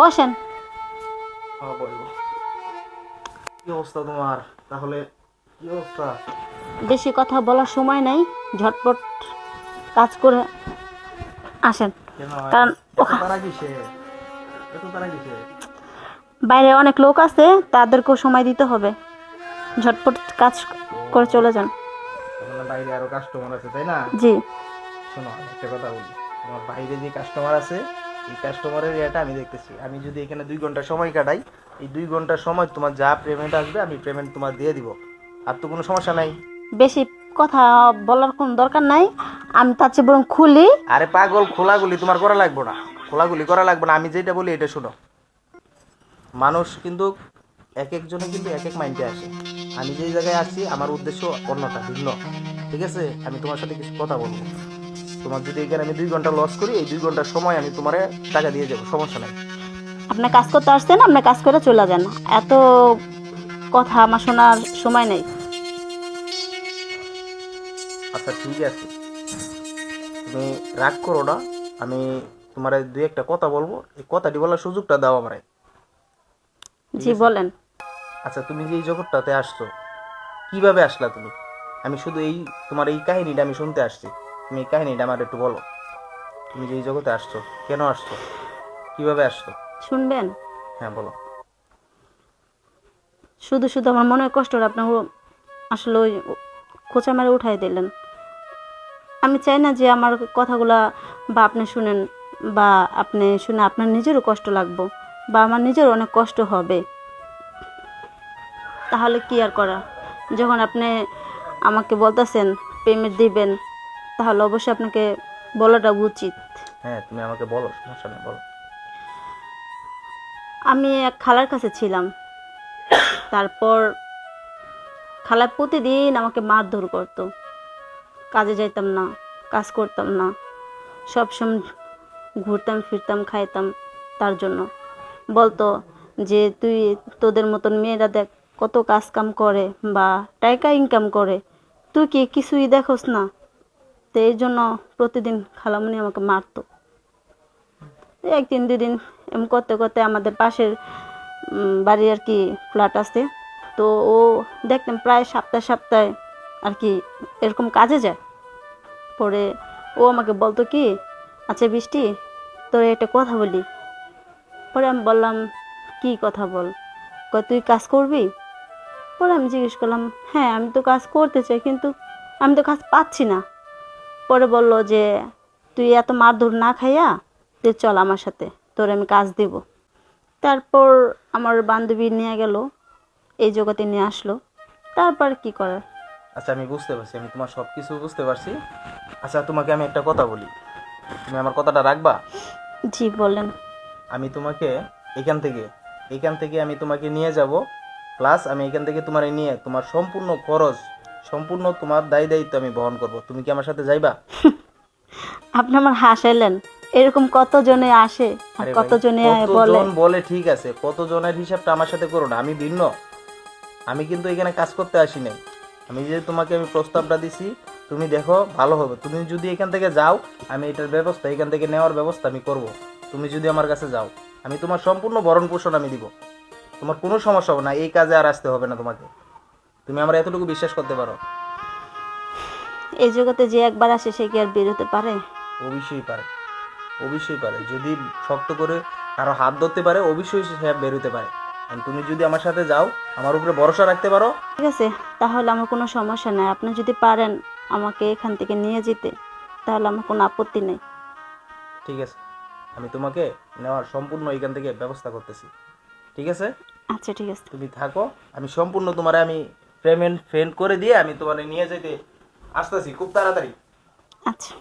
বসেন। হ্যাঁ কি অবস্থা তোমার? তাহলে কি অবস্থা? বেশি কথা বলার সময় নাই ঝটপট কাজ করে আসেন। কারণ বাইরে অনেক লোক আছে তাদেরকেও সময় দিতে হবে। ঝটপট কাজ করে চলে যান। বাইরে আরও কাস্টমার আছে তাই না? জি। শোনো একটা কথা বলি। তোমার বাইরে যে কাস্টমার আছে এই কাস্টমারের এটা আমি দেখতেছি। আমি যদি এখানে দুই ঘণ্টা সময় কাটাই এই দুই ঘণ্টার সময় তোমার যা পেমেন্ট আসবে আমি পেমেন্ট তোমার দিয়ে দিব। আর তো কোনো সমস্যা নাই। বেশি কথা বলার কোনো দরকার নাই। আমি তার চেয়ে বরং খুলি। আরে পাগল খোলাগুলি তোমার করা লাগবে না। খোলাগুলি করা লাগবে না। আমি যেটা বলি এটা শোনো। মানুষ কিন্তু এক একজনে কিন্তু এক এক মাইন্ডে আসে। আমি যেই জায়গায় আসছি আমার উদ্দেশ্য অন্যটা ভিন্ন। ঠিক আছে? আমি তোমার সাথে কিছু কথা বলব। তোমার যদি এখানে আমি দুই ঘণ্টা লস করি এই দুই ঘণ্টার সময় আমি তোমারে টাকা দিয়ে যাব সমস্যা নাই। আপনি কাজ করতে আসছেন আপনি কাজ করে চলে যান। এত কথা আমার শোনার সময় নেই। আচ্ছা ঠিক আছে। তুমি রাগ করো না আমি তোমার দুই একটা কথা বলব। এই কথাটি বলার সুযোগটা দাও আমারে। জি বলেন। আচ্ছা তুমি যে এই জগৎটাতে আসছো কীভাবে আসলা তুমি? আমি শুধু এই তোমার এই কাহিনীটা আমি শুনতে আসছি। তুমি এই কাহিনীটা আমার একটু বলো। তুমি যে এই জগতে আসছো কেন আসছো? কীভাবে আসছো? শুনবেন? হ্যাঁ বলো। শুধু শুধু আমার মনে হয় কষ্টটা আপনার আসলে ওই খোঁচা মেরে উঠাই দিলেন। আমি চাই না যে আমার কথাগুলা বা আপনি শুনেন বা আপনি শুনে আপনার নিজেরও কষ্ট লাগবো বা আমার নিজেরও অনেক কষ্ট হবে। তাহলে কি আর করা? যখন আপনি আমাকে বলতেছেন পেমেন্ট দিবেন তাহলে অবশ্যই আপনাকে বলাটা উচিত। হ্যাঁ তুমি আমাকে বলো সমস্যা নেই বলো। আমি এক খালার কাছে ছিলাম। তারপর খালা প্রতিদিন আমাকে মারধর করতো। কাজে যাইতাম না কাজ করতাম না। সবসময় ঘুরতাম ফিরতাম খাইতাম তার জন্য। বলতো যে তুই তোদের মতন মেয়েরা দেখ কত কাজ কাম করে বা টাকা ইনকাম করে। তুই কি কিছুই দেখোস না? তো এই জন্য প্রতিদিন খালামুনি আমাকে মারতো। তো একদিন, দুদিন এম করতে করতে আমাদের পাশের বাড়ি আর কি ফ্ল্যাট আছে। তো ও দেখতাম প্রায় সপ্তাহে সপ্তাহে আর কি এরকম কাজে যায়। পরে ও আমাকে বলতো কি আচ্ছা বৃষ্টি, তোর একটা কথা বলি। পরে আমি বললাম, কি কথা বল? তুই কাজ করবি? পরে আমি জিজ্ঞেস করলাম হ্যাঁ আমি তো কাজ করতে চাই, কিন্তু আমি তো কাজ পাচ্ছি না। পরে বলল যে তুই এত মারধর না খাইয়া তুই চল আমার সাথে তোর আমি কাজ দিব। তারপর আমার বান্ধবী নিয়ে গেল এই জগতে নিয়ে আসলো। তারপর কি করার? আচ্ছা আমি বুঝতে পারছি আমি তোমার সব কিছু বুঝতে পারছি। আচ্ছা তোমাকে আমি একটা কথা বলি। তুমি আমার কথাটা রাখবা? জি বলেন। আমি তোমাকে এখান থেকে এখান থেকে আমি তোমাকে নিয়ে যাব প্লাস আমি এখান থেকে তোমার নিয়ে তোমার সম্পূর্ণ খরচ সম্পূর্ণ তোমার দায় দায়িত্ব আমি বহন করব। তুমি কি আমার সাথে যাইবা? আপনি আমার হাসাইলেন এরকম কতজনে আসে আর কতজনে বলে? কতজন বলে ঠিক আছে কতজনের হিসাবটা আমার সাথে করো না আমি ভিন্ন। আমি কিন্তু এখানে কাজ করতে আসি নাই। আমি যে তোমাকে আমি প্রস্তাবটা দিছি তুমি দেখো ভালো হবে। তুমি যদি এখান থেকে যাও আমি এটার ব্যবস্থা এখান থেকে নেওয়ার ব্যবস্থা আমি করব। তুমি যদি আমার কাছে যাও আমি তোমার সম্পূর্ণ ভরণ পোষণ আমি দিব। তোমার কোনো সমস্যা হবে না এই কাজে আর আসতে হবে না তোমাকে। তুমি আমার এতটুকু বিশ্বাস করতে পারো? এই জগতে যে একবার আসে সে কি আর বেরোতে পারে? অবশ্যই পারে। অবশ্যই পারে। যদি শক্ত করে কারও হাত ধরতে পারে অবশ্যই সে বেরোতে পারে। তুমি যদি আমার সাথে যাও আমার উপরে ভরসা রাখতে পারো। ঠিক আছে তাহলে আমার কোনো সমস্যা নাই। আপনি যদি পারেন আমাকে এখান থেকে নিয়ে যেতে তাহলে আমার কোনো আপত্তি নেই। ঠিক আছে। আমি তোমাকে নেওয়ার সম্পূর্ণ এখান থেকে ব্যবস্থা করতেছি। ঠিক আছে? আচ্ছা ঠিক আছে। তুমি থাকো। আমি সম্পূর্ণ তোমারে আমি পেমেন্ট ফেন্ড করে দিয়ে আমি তোমার নিয়ে যেতে আসতেছি খুব তাড়াতাড়ি। আচ্ছা।